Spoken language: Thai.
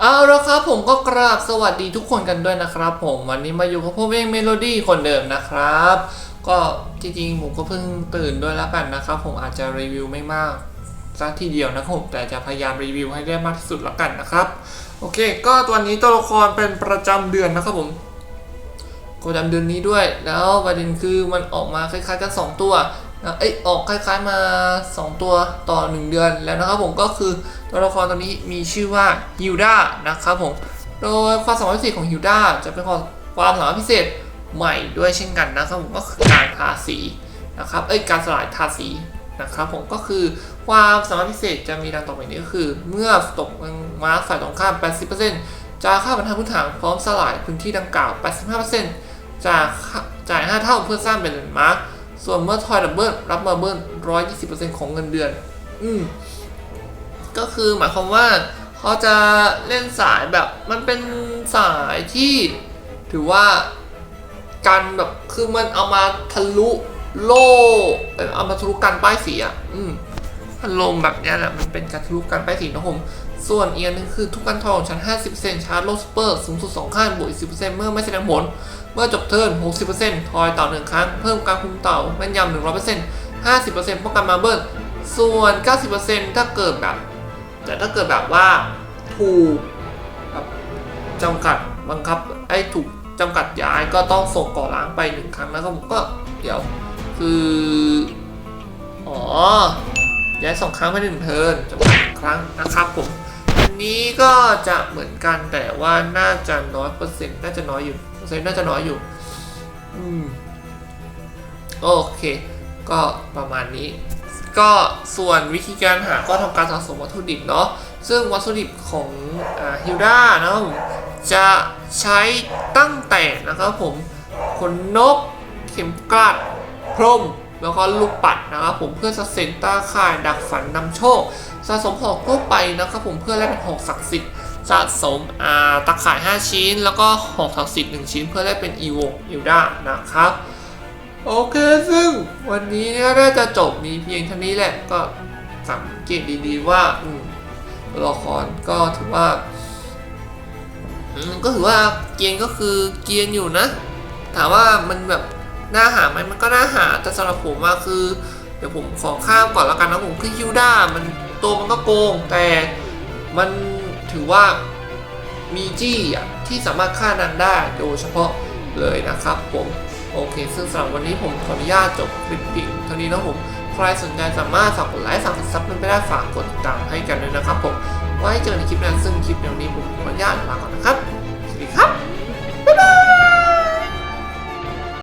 เอาละครับผมก็กราบสวัสดีทุกคนกันด้วยนะครับ ผมวันนี้มาอยู่กับผมเองเมโลดี้คนเดิมนะครับ ก็จริงๆผมก็เพิ่งตื่นด้วยแล้วกันนะครับ ผมอาจจะรีวิวไม่มากสักทีเดียวนะครับผมแต่จะพยายามรีวิวให้ได้มากที่สุดแล้วกันนะครับ โอเค ก็ตัวนี้ตัวละครเป็นประจำเดือนนะครับผมประจำเดือนนี้ด้วย แล้วประเด็นคือมันออกมาคล้ายๆกันสองตัว เอ้ยออกคล้ายๆมา 2 ตัวต่อ 1 เดือนแล้วนะครับผมก็คือตัวละครตัวนี้มีชื่อว่าฮิวด้านะครับผมโดยความสามารถพิเศษของฮิวด้าจะเป็นความความสามารถพิเศษใหม่ด้วยเช่นกันนะครับผมก็คือการทาสีนะครับเอ้ยการสลายทาสีนะครับผมก็คือความสามารถพิเศษจะมีดังต่อไปนี้ก็คือ เมื่อตกมาร์คฝ่ายตรงข้าม 80%จะค่าบรรทัดพื้นฐานพร้อมสลายพื้นที่ดังกล่าว 85%จากจ่าย5เท่าเพื่อสร้างเป็นแลนมาร์ค ส่วนเมื่อทอยดับเบิลรับมาเบิลร้อยยี่สิบเปอร์เซ็นต์ของเงินเดือน อืม ก็คือหมายความว่าเขาจะเล่นสายแบบมันเป็นสายที่ถือว่าการแบบคือมันเอามาทะลุโล่เอามาทะลุกันป้ายสีอะ อืมอารมณ์แบบเนี้ยแหละมันเป็นการทะลุกันป้ายสีนะผม ส่วนอีกอันหนึงคือทุกการทองชั้น 50%ชาร์จโลสเปอร์สูงสุด 2ขั้นบวกอีก10%เมื่อไม่แสดงผล เมื่อจบเทิร์น 60%ทอยต่อ1ครั้ง เพิ่มการคุมเต่าแม่นยำ100% 50%ป้องกันมาเบิลส่วน 90%ถ้าเกิดแบบ แต่ถ้าเกิดแบบว่าถูกแบบจำกัดบังคับไอ้ถูกจำกัดย้ายก็ต้องส่งก่อล้างไป1ครั้งแล้วก็ผมก็เดี๋ยวคือ อ๋อย้ายสองครั้งไม่ได้หนึ่งเทิร์นจำกัดครั้งนะครับผม นี้ก็จะเหมือนกันแต่ว่าน่าจะน้อยเปอร์เซ็นต์น่าจะน้อยอยู่เปอร์เซ็นต์น่าจะน้อยอยู่ อืม โอเค ก็ประมาณนี้ ก็ส่วนวิธีการหาก็ทำการสะสมวัตถุดิบเนาะซึ่งวัตถุดิบของฮิลดานะครับผมจะใช้ตั้งแต่นะครับผมขนนก เข็มกลัดพรม แล้วก็ลูกปัดนะครับผมเพื่อสะเซนต้าข่ายดักฝันนำโชค สะสมหอกทั่วไปนะครับผมเพื่อแลกเป็นหอกศักดิ์สิทธิ์สะสมอ่าตะข่าย 5 ชิ้น แล้วก็หอกศักดิ์สิทธิ์1ชิ้น เพื่อแลกเป็นอีโวอิลดานะครับโอเคซึ่งวันนี้เนี่ยน่าจะจบมีเพียงเท่านี้แหละก็สังเกตดีๆว่าตัวละครก็ถือว่าก็ถือว่าเกียนก็คือเกียนอยู่นะ ถามว่ามันแบบ น่าหาไหมมันก็น่าหาแต่สำหรับผมว่าคือ เดี๋ยวผมขอข้ามก่อนแล้วกันนะผมคือฮิวด้ามันตัวมันก็โกง แต่มันถือว่ามีจี้ที่สามารถฆ่านางได้โดยเฉพาะเลยนะครับผมโอเค ซึ่งสำหรับวันนี้ผมขออนุญาตจบคลิปเพียงเท่านี้นะผม ใครสนใจสามารถฝากกดไลค์ฝากกดซับมันไปได้ฝากกดติดตามให้กันด้วยนะครับผม ไว้เจอกันในคลิปหน้าซึ่งคลิปเดี๋ยวนี้ผมขออนุญาตลาก่อนนะครับ